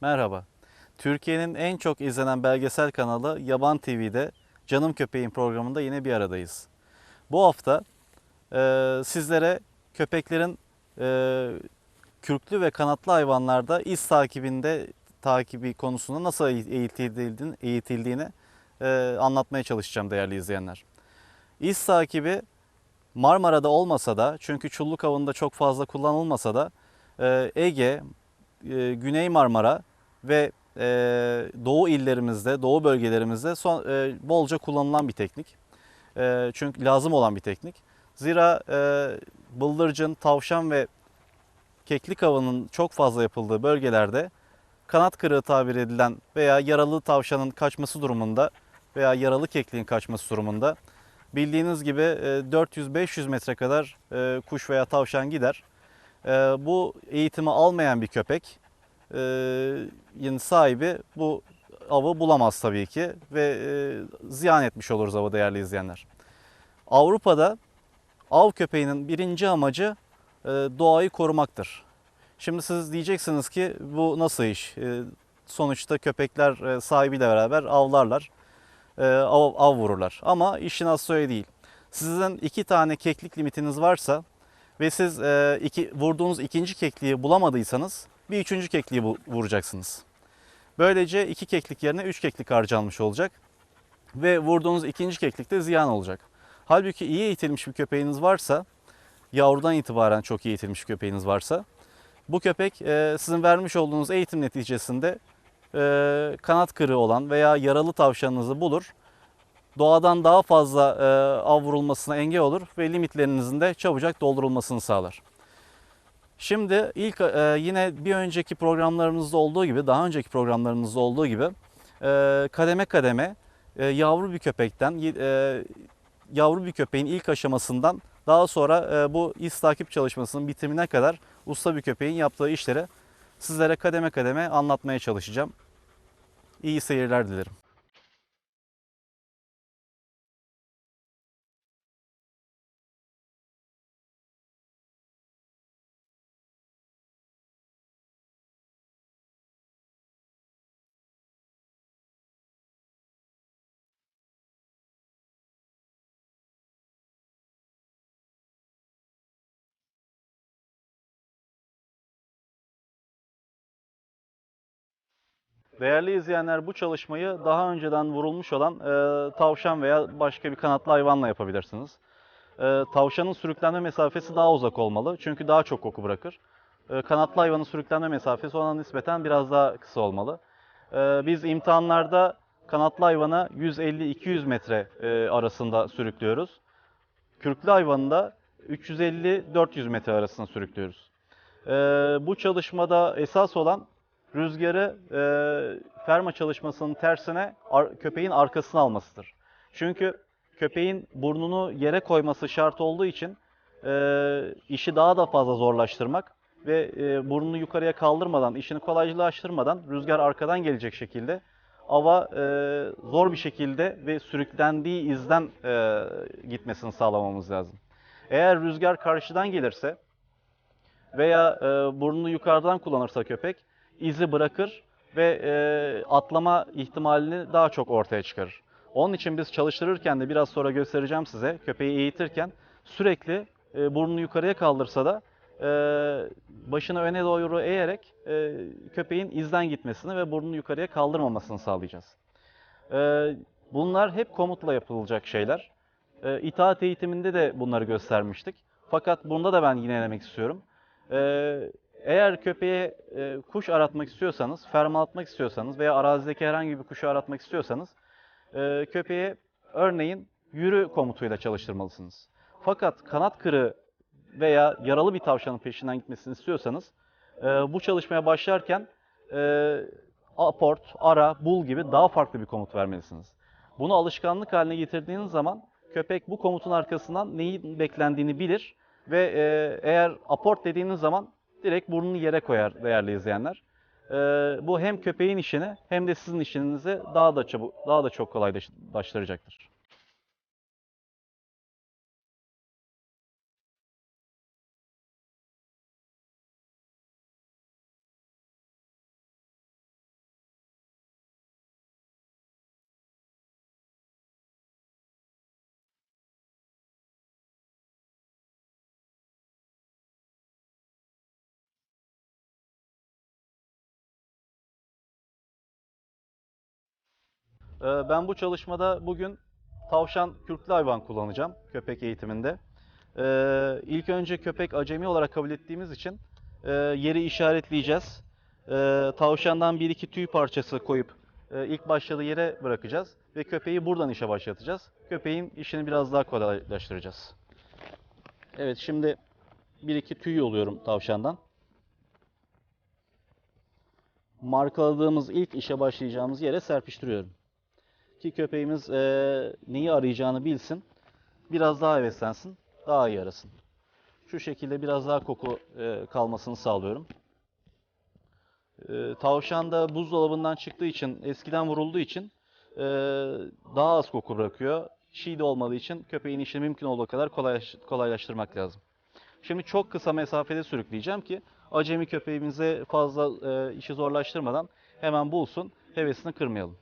Merhaba. Türkiye'nin en çok izlenen belgesel kanalı Yaban TV'de Canım Köpeğim programında yine bir aradayız. Bu hafta e, sizlere köpeklerin e, kürklü ve kanatlı hayvanlarda iz takibinde takibi konusunda nasıl eğitildiğini, eğitildiğini e, anlatmaya çalışacağım değerli izleyenler. İz takibi Marmara'da olmasa da çünkü çulluk avında çok fazla kullanılmasa da e, Ege, e, Güney Marmara ve e, doğu illerimizde, doğu bölgelerimizde son, e, bolca kullanılan bir teknik. E, çünkü lazım olan bir teknik. Zira e, bıldırcın, tavşan ve keklik avının çok fazla yapıldığı bölgelerde kanat kırığı tabir edilen veya yaralı tavşanın kaçması durumunda veya yaralı kekliğin kaçması durumunda bildiğiniz gibi e, 400-500 metre kadar e, kuş veya tavşan gider. E, Bu eğitimi almayan bir köpek e, sahibi bu avı bulamaz tabii ki ve e, ziyan etmiş oluruz avı değerli izleyenler. Avrupa'da av köpeğinin birinci amacı e, doğayı korumaktır. Şimdi siz diyeceksiniz ki bu nasıl iş? E, Sonuçta köpekler sahibiyle beraber avlarlar, av, av vururlar. Ama işin aslı öyle değil. Sizin iki tane keklik limitiniz varsa ve siz iki, vurduğunuz ikinci kekliği bulamadıysanız bir üçüncü kekliği vuracaksınız. Böylece iki keklik yerine üç keklik harcanmış olacak ve vurduğunuz ikinci keklik de ziyan olacak. Halbuki iyi eğitilmiş bir köpeğiniz varsa, yavrudan itibaren çok iyi eğitilmiş bir köpeğiniz varsa, bu köpek e, sizin vermiş olduğunuz eğitim neticesinde e, kanat kırığı olan veya yaralı tavşanınızı bulur. Doğadan daha fazla e, av vurulmasına engel olur ve limitlerinizin de çabucak doldurulmasını sağlar. Şimdi ilk e, yine bir önceki programlarımızda olduğu gibi, daha önceki programlarımızda olduğu gibi e, kademe kademe e, yavru bir köpekten, e, yavru bir köpeğin ilk aşamasından daha sonra e, bu iz takip çalışmasının bitimine kadar usta bir köpeğin yaptığı işleri sizlere kademe kademe anlatmaya çalışacağım. İyi seyirler dilerim. Değerli izleyenler bu çalışmayı daha önceden vurulmuş olan e, tavşan veya başka bir kanatlı hayvanla yapabilirsiniz. E, tavşanın sürüklenme mesafesi daha uzak olmalı çünkü daha çok koku bırakır. E, kanatlı hayvanın sürüklenme mesafesi ona nispeten biraz daha kısa olmalı. E, biz imtihanlarda kanatlı hayvana 150-200 metre e, arasında sürüklüyoruz. Kürklü hayvanı da 350-400 metre arasında sürüklüyoruz. E, bu çalışmada esas olan rüzgarı e, ferma çalışmasının tersine ar- köpeğin arkasına almasıdır. Çünkü köpeğin burnunu yere koyması şart olduğu için e, işi daha da fazla zorlaştırmak ve e, burnunu yukarıya kaldırmadan, işini kolaylaştırmadan rüzgar arkadan gelecek şekilde ava e, zor bir şekilde ve sürüklendiği izden e, gitmesini sağlamamız lazım. Eğer rüzgar karşıdan gelirse veya e, burnunu yukarıdan kullanırsa köpek izi bırakır ve e, atlama ihtimalini daha çok ortaya çıkarır. Onun için biz çalıştırırken de biraz sonra göstereceğim size köpeği eğitirken sürekli e, burnunu yukarıya kaldırsa da e, başını öne doğru eğerek e, köpeğin izden gitmesini ve burnunu yukarıya kaldırmamasını sağlayacağız. E, bunlar hep komutla yapılacak şeyler. E, itaat eğitiminde de bunları göstermiştik. Fakat bunda da ben yinelemek istiyorum. E, eğer köpeğe e, kuş aratmak istiyorsanız, fermalatmak istiyorsanız veya arazideki herhangi bir kuşu aratmak istiyorsanız e, köpeğe örneğin yürü komutuyla çalıştırmalısınız. Fakat kanat kırığı veya yaralı bir tavşanın peşinden gitmesini istiyorsanız e, bu çalışmaya başlarken e, aport, ara, bul gibi daha farklı bir komut vermelisiniz. Bunu alışkanlık haline getirdiğiniz zaman köpek bu komutun arkasından neyin beklendiğini bilir ve e, eğer aport dediğiniz zaman direkt burnunu yere koyar değerli izleyenler. Ee, bu hem köpeğin işini hem de sizin işinizi daha da çabuk, daha da çok kolaylaştıracaktır. Ben bu çalışmada bugün tavşan kürklü hayvan kullanacağım köpek eğitiminde. Ee, İlk önce köpek acemi olarak kabul ettiğimiz için e, yeri işaretleyeceğiz. Ee, Tavşandan bir iki tüy parçası koyup e, ilk başladığı yere bırakacağız ve köpeği buradan işe başlatacağız. Köpeğin işini biraz daha kolaylaştıracağız. Evet şimdi bir iki tüy yolluyorum tavşandan. Markaladığımız ilk işe başlayacağımız yere serpiştiriyorum. Ki köpeğimiz eee, neyi arayacağını bilsin. Biraz daha heveslensin. Daha iyi arasın. Şu şekilde biraz daha koku eee, kalmasını sağlıyorum. Eee, tavşan da buzdolabından çıktığı için, eskiden vurulduğu için eee, daha az koku bırakıyor. Çiğ de olmadığı için köpeğin işini mümkün olduğu kadar kolaylaş- kolaylaştırmak lazım. Şimdi çok kısa mesafede sürükleyeceğim ki acemi köpeğimize fazla eee, işi zorlaştırmadan hemen bulsun, hevesini kırmayalım.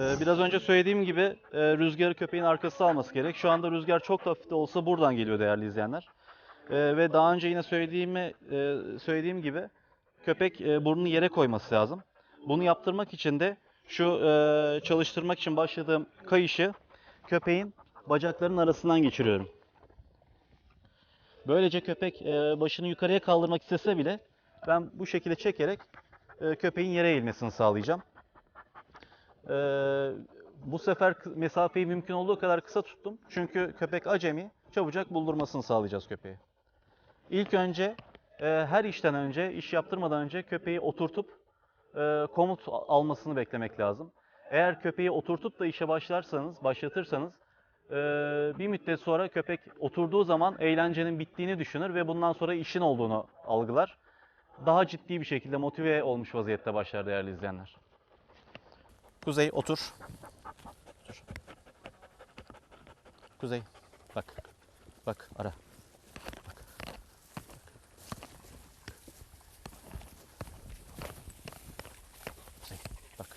Biraz önce söylediğim gibi e, rüzgarı köpeğin arkası alması gerek. Şu anda rüzgar çok hafif de olsa buradan geliyor değerli izleyenler. Ee, Ve daha önce yine söylediğimi e, söylediğim gibi köpek e, burnunu yere koyması lazım. Bunu yaptırmak için de şu çalıştırmak için başladığım kayışı köpeğin bacaklarının arasından geçiriyorum. Böylece köpek başını yukarıya kaldırmak istese bile ben bu şekilde çekerek köpeğin yere eğilmesini sağlayacağım. Ee, bu sefer mesafeyi mümkün olduğu kadar kısa tuttum. Çünkü köpek acemi, çabucak buldurmasını sağlayacağız köpeği. İlk önce e, her işten önce, iş yaptırmadan önce köpeği oturtup e, komut almasını beklemek lazım. Eğer köpeği oturtup da işe başlarsanız, başlatırsanız e, bir müddet sonra köpek oturduğu zaman eğlencenin bittiğini düşünür ve bundan sonra işin olduğunu algılar. Daha ciddi bir şekilde motive olmuş vaziyette başlar değerli izleyenler. Kuzey otur. Otur. Kuzey bak. Bak ara. Bak. Kuzey bak.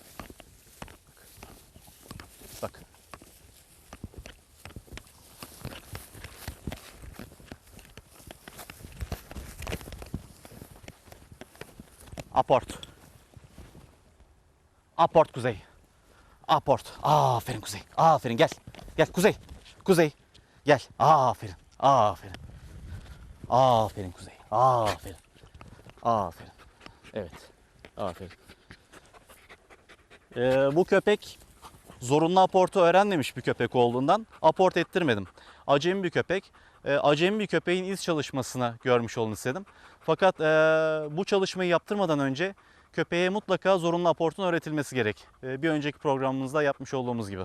Bak. Bak. Aport. Aport Kuzey. Aport. Aferin Kuzey. Aferin gel. Gel Kuzey. Kuzey. Gel. Aferin. Aferin. Aferin Kuzey. Aferin. Aferin. Evet. Aferin. Ee, bu köpek zorunlu aportu öğrenmemiş bir köpek olduğundan aport ettirmedim. Acemi bir köpek. Ee, acemi bir köpeğin iz çalışmasını görmüş olun istedim. Fakat ee, bu çalışmayı yaptırmadan önce köpeğe mutlaka zorunlu aportun öğretilmesi gerek. Ee, bir önceki programımızda yapmış olduğumuz gibi.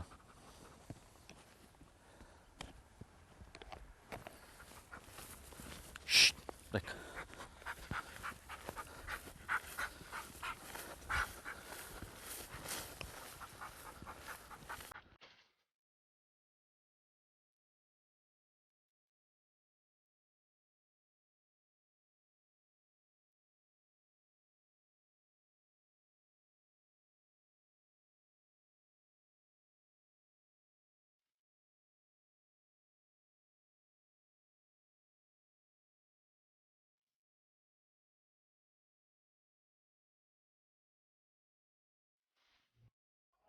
Şşt, bak.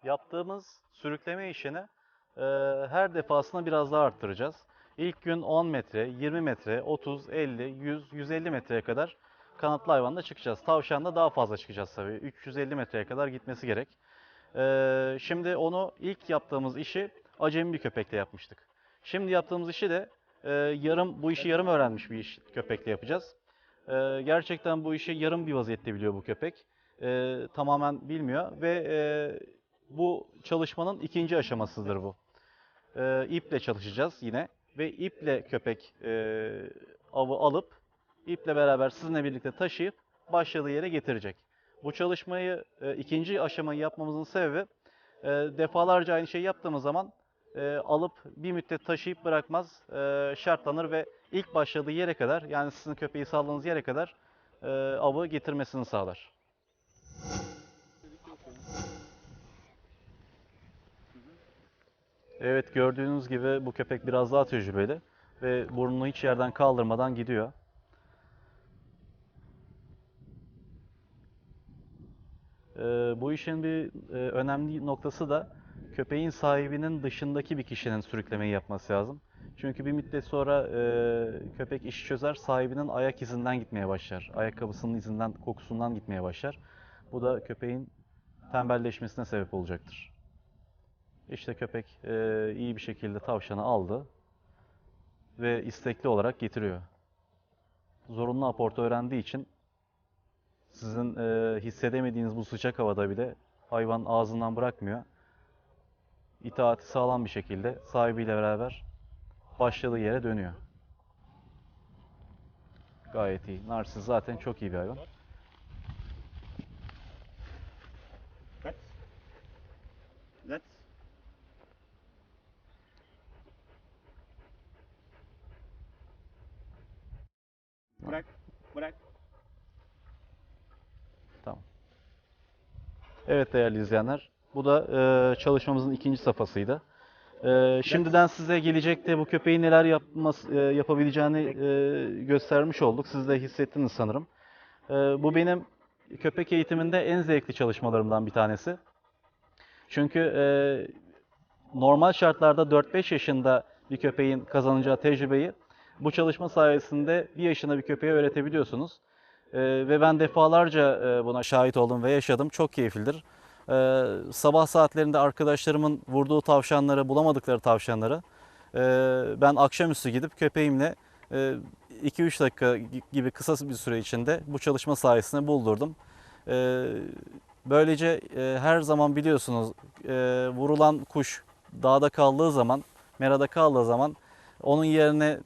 Yaptığımız sürükleme işini e, her defasında biraz daha arttıracağız. İlk gün 10 metre, 20 metre, 30, 50, 100, 150 metreye kadar kanatlı hayvanla çıkacağız. Tavşanda daha fazla çıkacağız tabii. 350 metreye kadar gitmesi gerek. E, şimdi onu ilk yaptığımız işi acemi bir köpekle yapmıştık. Şimdi yaptığımız işi de e, yarım bu işi yarım öğrenmiş bir iş köpekle yapacağız. E, gerçekten bu işi yarım bir vaziyette biliyor bu köpek. E, tamamen bilmiyor ve e, bu çalışmanın ikinci aşamasıdır bu. e, iple çalışacağız yine ve iple köpek e, avı alıp iple beraber sizinle birlikte taşıyıp başladığı yere getirecek. Bu çalışmayı e, ikinci aşamayı yapmamızın sebebi e, defalarca aynı şeyi yaptığımız zaman e, alıp bir müddet taşıyıp bırakmaz, e, şartlanır ve ilk başladığı yere kadar yani sizin köpeği saldığınız yere kadar e, avı getirmesini sağlar. Evet gördüğünüz gibi bu köpek biraz daha tecrübeli ve burnunu hiç yerden kaldırmadan gidiyor. Ee, bu işin bir e, önemli noktası da köpeğin sahibinin dışındaki bir kişinin sürüklemeyi yapması lazım. Çünkü bir müddet sonra e, köpek işi çözer, sahibinin ayak izinden gitmeye başlar. Ayakkabısının izinden, kokusundan gitmeye başlar. Bu da köpeğin tembelleşmesine sebep olacaktır. İşte köpek e, iyi bir şekilde tavşanı aldı ve istekli olarak getiriyor. Zorunlu aportu öğrendiği için sizin e, hissedemediğiniz bu sıcak havada bile hayvan ağzından bırakmıyor. İtaati sağlam bir şekilde sahibiyle beraber başladığı yere dönüyor. Gayet iyi. Narsiz zaten çok iyi bir hayvan. Bırak. Tamam. Evet değerli izleyenler. Bu da e, çalışmamızın ikinci safhasıydı. E, şimdiden size gelecekte bu köpeğin neler yapması, e, yapabileceğini e, göstermiş olduk. Siz de hissettiniz sanırım. E, bu benim köpek eğitiminde en zevkli çalışmalarımdan bir tanesi. Çünkü e, normal şartlarda 4-5 yaşında bir köpeğin kazanacağı tecrübeyi bu çalışma sayesinde 1 yaşında bir köpeğe öğretebiliyorsunuz. Ee, ve ben defalarca e, buna şahit oldum ve yaşadım. Çok keyiflidir. Ee, sabah saatlerinde arkadaşlarımın vurduğu tavşanları, bulamadıkları tavşanları e, ben akşamüstü gidip köpeğimle e, 2-3 dakika gibi kısa bir süre içinde bu çalışma sayesinde buldurdum. Ee, böylece e, her zaman biliyorsunuz e, vurulan kuş dağda kaldığı zaman, merada kaldığı zaman onun yerine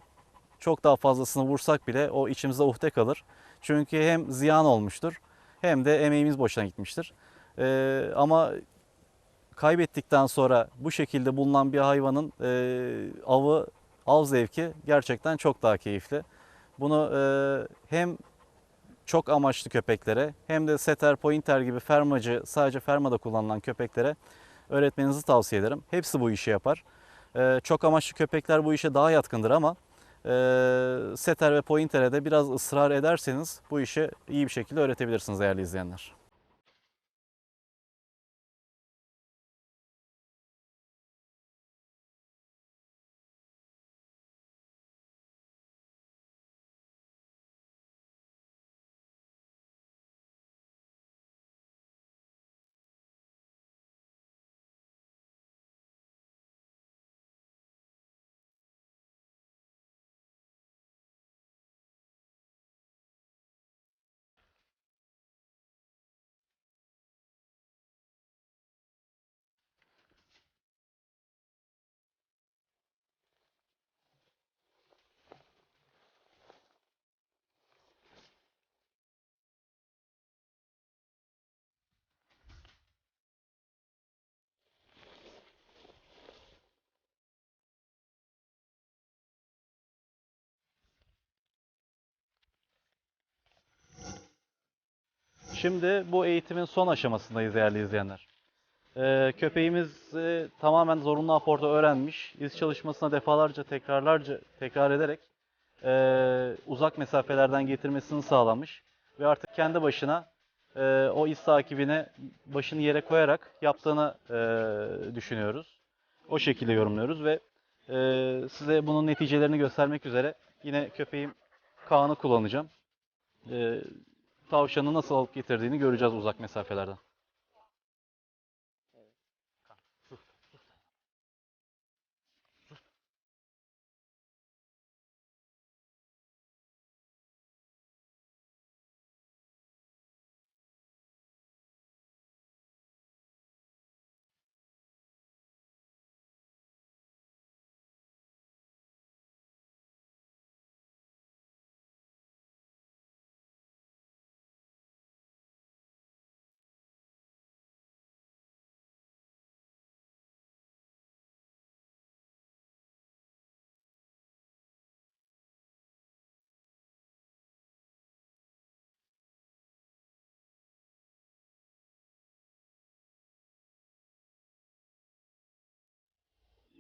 çok daha fazlasını vursak bile o içimizde uhde kalır. Çünkü hem ziyan olmuştur hem de emeğimiz boşuna gitmiştir. Ee, ama kaybettikten sonra bu şekilde bulunan bir hayvanın e, avı, av zevki gerçekten çok daha keyifli. Bunu e, hem çok amaçlı köpeklere hem de setter, pointer gibi fermacı, sadece fermada kullanılan köpeklere öğretmenizi tavsiye ederim. Hepsi bu işi yapar. Ee, çok amaçlı köpekler bu işe daha yatkındır ama e, setter ve pointer'e de biraz ısrar ederseniz bu işi iyi bir şekilde öğretebilirsiniz değerli izleyenler. Şimdi bu eğitimin son aşamasındayız değerli izleyenler. Ee, köpeğimiz e, tamamen zorunlu aportu öğrenmiş. İz çalışmasına defalarca tekrarlarca tekrar ederek e, uzak mesafelerden getirmesini sağlamış. Ve artık kendi başına e, o iz takibine başını yere koyarak yaptığını e, düşünüyoruz. O şekilde yorumluyoruz ve e, size bunun neticelerini göstermek üzere yine köpeğim Kaan'ı kullanacağım. E, tavşanı nasıl alıp getirdiğini göreceğiz uzak mesafelerden.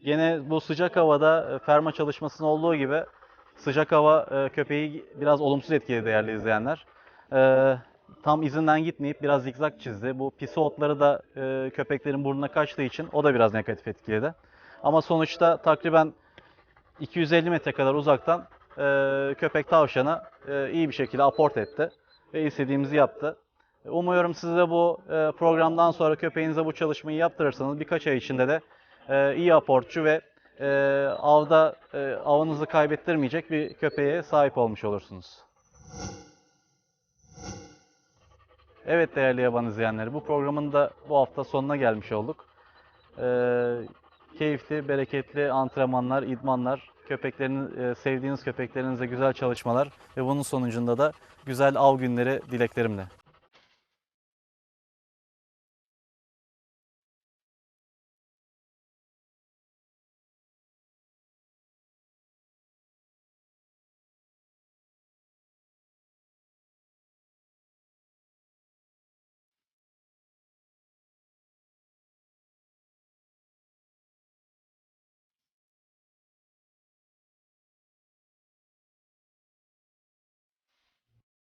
Gene bu sıcak havada e, ferma çalışmasının olduğu gibi sıcak hava e, köpeği biraz olumsuz etkiledi değerli izleyenler. E, tam izinden gitmeyip biraz zigzag çizdi. Bu pisi otları da köpeklerin burnuna kaçtığı için o da biraz negatif etkiledi. Ama sonuçta takriben 250 metre kadar uzaktan köpek tavşana iyi bir şekilde aport etti ve istediğimizi yaptı. Umuyorum siz de bu programdan sonra köpeğinize bu çalışmayı yaptırırsanız birkaç ay içinde de e, iyi aportçu ve e, avda e, avınızı kaybettirmeyecek bir köpeğe sahip olmuş olursunuz. Evet değerli yaban izleyenleri bu programın da bu hafta sonuna gelmiş olduk. Ee, keyifli, bereketli antrenmanlar, idmanlar, köpeklerin e, sevdiğiniz köpeklerinize güzel çalışmalar ve bunun sonucunda da güzel av günleri dileklerimle.